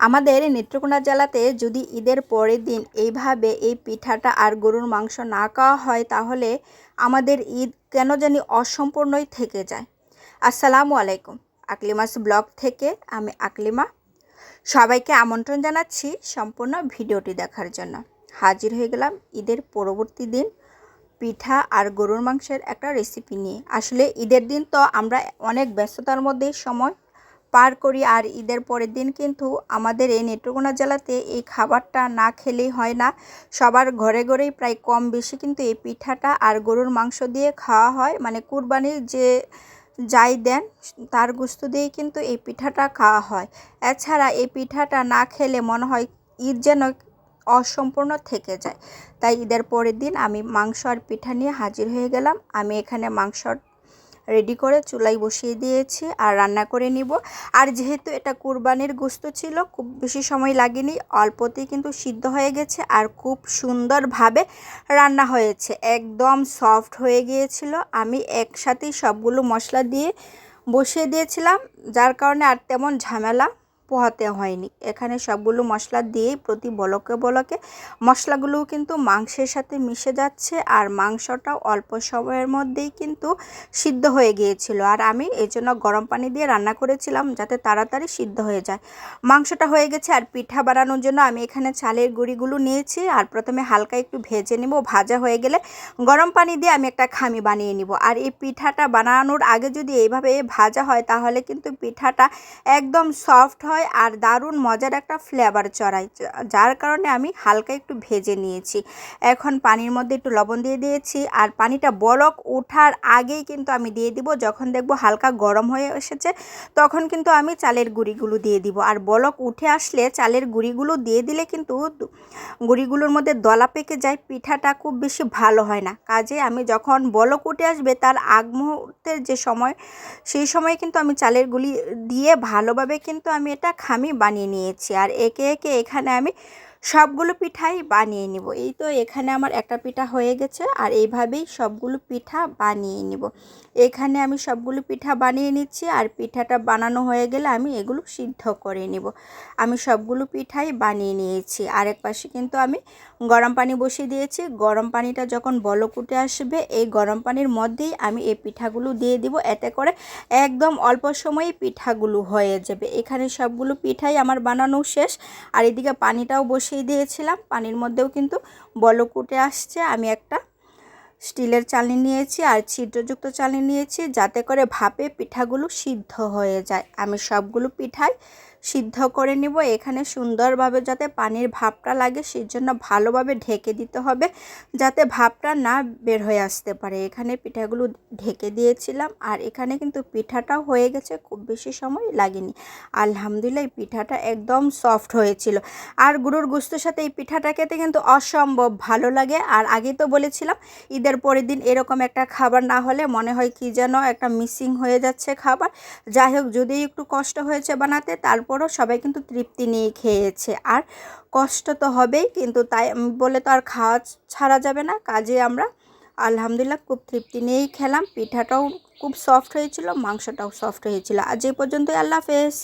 আমাদের নেত্রকোনা জেলাতে যদি ঈদের পরের দিন এইভাবে এই পিঠাটা আর গরুর মাংস না খাওয়া হয়, তাহলে আমাদের ঈদ কেন জানি অসম্পূর্ণই থেকে যায়। আসসালামু আলাইকুম। আকলিমাস ব্লগ থেকে আমি আকলিমা। সবাইকে আমন্ত্রণ জানাচ্ছি সম্পূর্ণ ভিডিওটি দেখার জন্য। হাজির হয়ে গেলাম ঈদের পরবর্তী দিন পিঠা আর গরুর মাংসের একটা রেসিপি নিয়ে। আসলে ঈদের দিন তো আমরা অনেক ব্যস্ততার মধ্যে সময় পার করি আর ঈদের পরের দিন কিন্তু আমাদের এই নেত্রকোনা জেলাতে এই খাবারটা না খেলেই হয় না। সবার ঘরে ঘরেই প্রায় কম বেশি কিন্তু এই পিঠাটা আর গরুর মাংস দিয়ে খাওয়া হয়। মানে কুরবানির যে যাই দেন, তার গুস্ত দিয়েই কিন্তু এই পিঠাটা খাওয়া হয়। এছাড়া এই পিঠাটা না খেলে মনে হয় ঈদ যেন অসম্পূর্ণ থেকে যায়। তাই ঈদের পরের দিন আমি মাংস আর পিঠা নিয়ে হাজির হয়ে গেলাম। আমি এখানে মাংসর রেডি করে চুলাই বসিয়ে দিয়েছি আর রান্না করে নিব। আর যেহেতু এটা কুরবানির গোস্ত ছিল, খুব বেশি সময় লাগেনি, অল্পতেই কিন্তু সিদ্ধ হয়ে গেছে আর খুব সুন্দরভাবে রান্না হয়েছে। একদম সফট হয়ে গিয়েছিল। আমি একসাথেই সবগুলো মশলা দিয়ে বসিয়ে দিয়েছিলাম, যার কারণে আর তেমন ঝামেলা পোহাতে হয়নি। এখানে সবগুলো মশলা দিয়েই প্রতি বলকে বলকে মশলাগুলোও কিন্তু মাংসের সাথে মিশে যাচ্ছে আর মাংসটাও অল্প সময়ের মধ্যেই কিন্তু সিদ্ধ হয়ে গিয়েছিল। আর আমি এই জন্য গরম পানি দিয়ে রান্না করেছিলাম যাতে তাড়াতাড়ি সিদ্ধ হয়ে যায়। মাংসটা হয়ে গেছে আর পিঠা বানানোর জন্য আমি এখানে চালের গুঁড়িগুলো নিয়েছি আর প্রথমে হালকা একটু ভেজে নেব। ভাজা হয়ে গেলে গরম পানি দিয়ে আমি একটা খামি বানিয়ে নিব। আর এই পিঠাটা বানানোর আগে যদি এইভাবে ভাজা হয় তাহলে কিন্তু পিঠাটা একদম সফট হয় হয় আর দারুণ মজার একটা ফ্লেভার চড়ায় যার কারণে আমি হালকা একটু ভেজে নিয়েছি। এখন পানির মধ্যে একটু লবণ দিয়ে দিয়েছি আর পানিটা বলক ওঠার আগেই কিন্তু আমি দিয়ে দিব। যখন দেখব হালকা গরম হয়ে এসেছে, তখন কিন্তু আমি চালের গুঁড়িগুলো দিয়ে দিব। আর বলক উঠে আসলে চালের গুঁড়িগুলো দিয়ে দিলে কিন্তু গুঁড়িগুলোর মধ্যে দলা পেকে যায়, পিঠাটা খুব বেশি ভালো হয় না। কাজে আমি যখন বলক উঠে আসবে, তার আগ মুহূর্তের যে সময়, সেই সময় কিন্তু আমি চালের গুলি দিয়ে ভালোভাবে কিন্তু আমি এটা খামি বানিয়ে নিয়েছি। আর একে একে এখানে আমি সবগুলো পিঠাই বানিয়ে নিব। এই তো এখানে আমার একটা পিঠা হয়ে গেছে আর এইভাবেই সবগুলো পিঠা বানিয়ে নিব। এখানে আমি সবগুলো পিঠা বানিয়ে নিচ্ছি আর পিঠাটা বানানো হয়ে গেলে আমি এগুলো সিদ্ধ করে নিব। আমি সবগুলো পিঠাই বানিয়ে নিয়েছি। আরেক পাশে কিন্তু আমি গরম পানি বসিয়ে দিয়েছি। গরম পানিটা যখন বলকুটে আসবে, এই গরম পানির মধ্যেই আমি এই পিঠাগুলো দিয়ে দিব। এতে করে একদম অল্প সময়ে পিঠাগুলো হয়ে যাবে। এখানে সবগুলো পিঠাই আমার বানানো শেষ আর এদিকে পানিটাও বসিয়ে দিয়েছিলাম। পানির মধ্যেও কিন্তু বল কুটে আসছে। আমি একটা স্টিলের চালনি নিয়েছি আর ছিদ্রযুক্ত চালনি নিয়েছি যাতে করে ভাপে পিঠাগুলো সিদ্ধ হয়ে যায়। আমি সবগুলো পিঠাই সিদ্ধ করে নিব। এখানে সুন্দরভাবে যাতে পানির ভাপটা লাগে সেই জন্য ভালোভাবে ঢেকে দিতে হবে, যাতে ভাপটা না বের হয়ে আসতে পারে। এখানে পিঠাগুলো ঢেকে দিয়েছিলাম, আর এখানে কিন্তু পিঠাটাও হয়ে গেছে, খুব বেশি সময় লাগেনি। আলহামদুলিল্লাহ, এই পিঠাটা একদম সফট হয়েছিল। আর গুরুর গুস্তর সাথে এই পিঠাটা খেতে কিন্তু অসম্ভব ভালো লাগে। আর আগে তো বলেছিলাম, ঈদের পরের দিন এরকম একটা খাবার না হলে মনে হয় কি যেন একটা মিসিং হয়ে যাচ্ছে খাবার। যাই হোক, যদি একটু কষ্ট হয়েছে বানাতে তার তারপরও সবাই কিন্তু তৃপ্তি নিয়ে খেয়েছে। আর কষ্ট তো হবেই, কিন্তু তাই বলে তো আর খাওয়া ছাড়া যাবে না। কাজে আমরা আলহামদুলিল্লাহ খুব তৃপ্তি নিয়েই খেলাম। পিঠাটাও খুব সফট হয়েছিল, মাংসটাও সফট হয়েছিল। আজ এই পর্যন্তই, আল্লাহ হাফেজ।